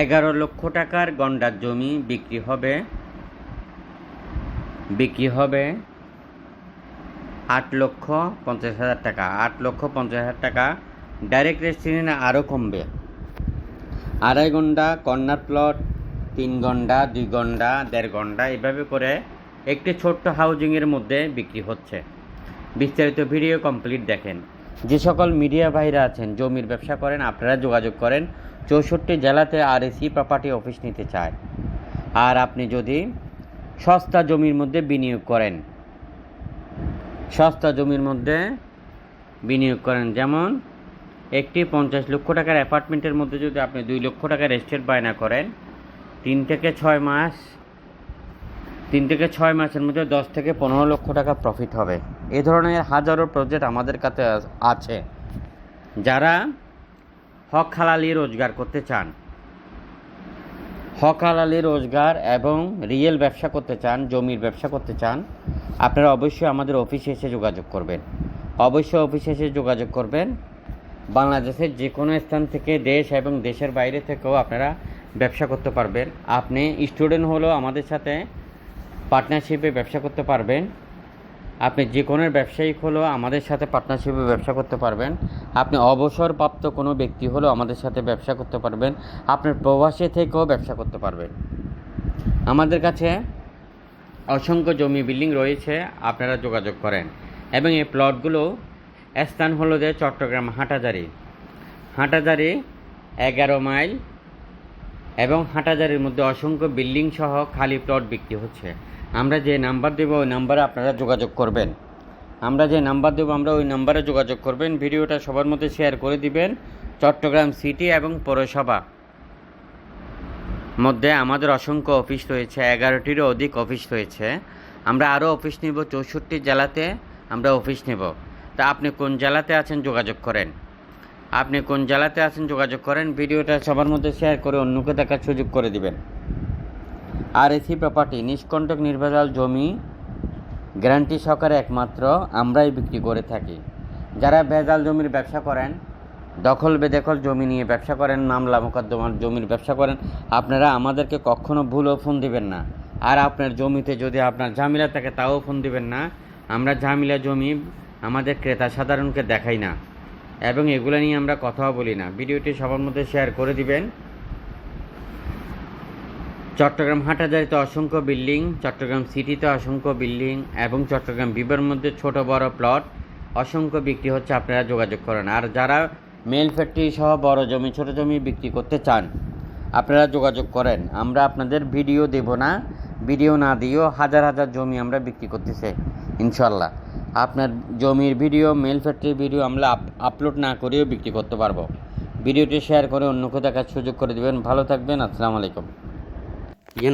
এগারো লক্ষ টাকার গন্ডার জমি বিক্রি হবে। বিক্রি হবে আট লক্ষ পঞ্চাশ হাজার টাকা। আট লক্ষ পঞ্চাশ হাজার টাকা ডাইরেক্ট রেজিস্ট্রেশনে আরও কমবে। আড়াই ঘণ্টা কর্নার প্লট তিন ঘণ্টা দুই ঘণ্টা দেড় ঘণ্টা এভাবে করে একটি ছোট্ট হাউজিংয়ের মধ্যে বিক্রি হচ্ছে। বিস্তারিত ভিডিও কমপ্লিট দেখেন। যে সকল মিডিয়া ভাইরা আছেন, জমির ব্যবসা করেন, আপনারা যোগাযোগ করেন, চৌষট্টি জেলাতে আর এসি প্রপার্টি অফিস নিতে চায়। আর আপনি যদি সস্তা জমির মধ্যে বিনিয়োগ করেন, সস্তা জমির মধ্যে বিনিয়োগ করেন, যেমন একটি পঞ্চাশ লক্ষ টাকার অ্যাপার্টমেন্টের মধ্যে যদি আপনি দুই লক্ষ টাকার এস্টেট বায়না করেন, তিন থেকে ছয় মাস, তিন থেকে ছয় মাসের মধ্যে দশ থেকে পনেরো লক্ষ টাকা প্রফিট হবে। এ ধরনের হাজারো প্রজেক্ট আমাদের কাছে আছে। যারা হক হালালি রোজগার করতে চান। হক হালালি রোজগার এবং রিয়েল ব্যবসা করতে চান, জমির ব্যবসা করতে চান, আপনারা অবশ্যই আমাদের অফিসে এসে যোগাযোগ করবেন। অবশ্যই অফিসে এসে যোগাযোগ করবেন। বাংলাদেশের যে কোনো স্থান থেকে দেশ এবং দেশের বাইরে থেকেও আপনারা ব্যবসা করতে পারবেন। আপনি স্টুডেন্ট হলেও আমাদের সাথে পার্টনারশিপে ব্যবসা করতে পারবেন। আপনি যে কোনো ব্যবসায়িক হলেও আমাদের সাথে পার্টনারশিপে ব্যবসা করতে পারবেন। আপনি অবসরপ্রাপ্ত কোনো ব্যক্তি হলেও আমাদের সাথে ব্যবসা করতে পারবেন। আপনার প্রবাসী থেকেও ব্যবসা করতে পারবেন। আমাদের কাছে অসংখ্য জমি বিল্ডিং রয়েছে, আপনারা যোগাযোগ করেন। এবং এই প্লটগুলো স্থান হলো যে চট্টগ্রাম হাটাজারি। হাটাজারি এগারো মাইল এবং হাটাজারির মধ্যে অসংখ্য বিল্ডিং সহ খালি প্লট বিক্রি হচ্ছে। আমরা যে নাম্বার দেবো ওই নাম্বারে আপনারা যোগাযোগ করবেন। আমরা যে নাম্বার দেবো আমরা ওই নাম্বারে যোগাযোগ করবেন। ভিডিওটা সবার মধ্যে শেয়ার করে দিবেন। চট্টগ্রাম সিটি এবং পৌরসভা মধ্যে আমাদের অসংখ্য অফিস রয়েছে। এগারোটিরও অধিক অফিস রয়েছে। আমরা আরও অফিস নিব। চৌষট্টি জেলাতে আমরা অফিস নেব। তা আপনি কোন জেলাতে আছেন যোগাযোগ করেন। আপনি কোন জেলাতে আছেন যোগাযোগ করেন, ভিডিওটা সবার মধ্যে শেয়ার করে অন্যকে দেখার সুযোগ করে দিবেন। আর এসি প্রপার্টি নিষ্কণ্টক নির্ভেজাল জমি গ্যারান্টি সহকারে একমাত্র আমরাই বিক্রি করে থাকি। যারা ভেজাল জমির ব্যবসা করেন, দখল বেদখল জমি নিয়ে ব্যবসা করেন মামলা মোকদ্দমার জমির ব্যবসা করেন, আপনারা আমাদেরকে কখনো ভুলও ফোন দিবেন না। আর আপনার জমিতে যদি আপনার ঝামেলা থাকে, তাও ফোন দিবেন না। আমরা ঝামেলা জমি আমাদের ক্রেতা সাধারণকে দেখাই না। এবং এগুলো নিয়ে আমরা কথাও বলি না। ভিডিওটি সবার মধ্যে শেয়ার করে দিবেন। চট্টগ্রাম হাটাজারিতে অসংখ্য বিল্ডিং, চট্টগ্রাম সিটিতে অসংখ্য বিল্ডিং এবং চট্টগ্রাম বিবের মধ্যে ছোট বড় প্লট অসংখ্য বিক্রি হচ্ছে, আপনারা যোগাযোগ করেন। আর যারা মেল ফ্যাক্টরি সহ বড় জমি, ছোট জমি বিক্রি করতে চান, আপনারা যোগাযোগ করেন। আমরা আপনাদের ভিডিও দেব না। ভিডিও না দিয়েও হাজার হাজার জমি আমরা বিক্রি করতেছে ইনশাল্লাহ আপনার জমির ভিডিও মেল ফ্যাক্টরির ভিডিও আমরা আপ- আপলোড না করেও বিক্রি করতে পারব। ভিডিওটি শেয়ার করে অন্য অন্যকে দেখার সুযোগ করে দেবেন। ভালো থাকবেন। আসসালামু আলাইকুম। ইয়ে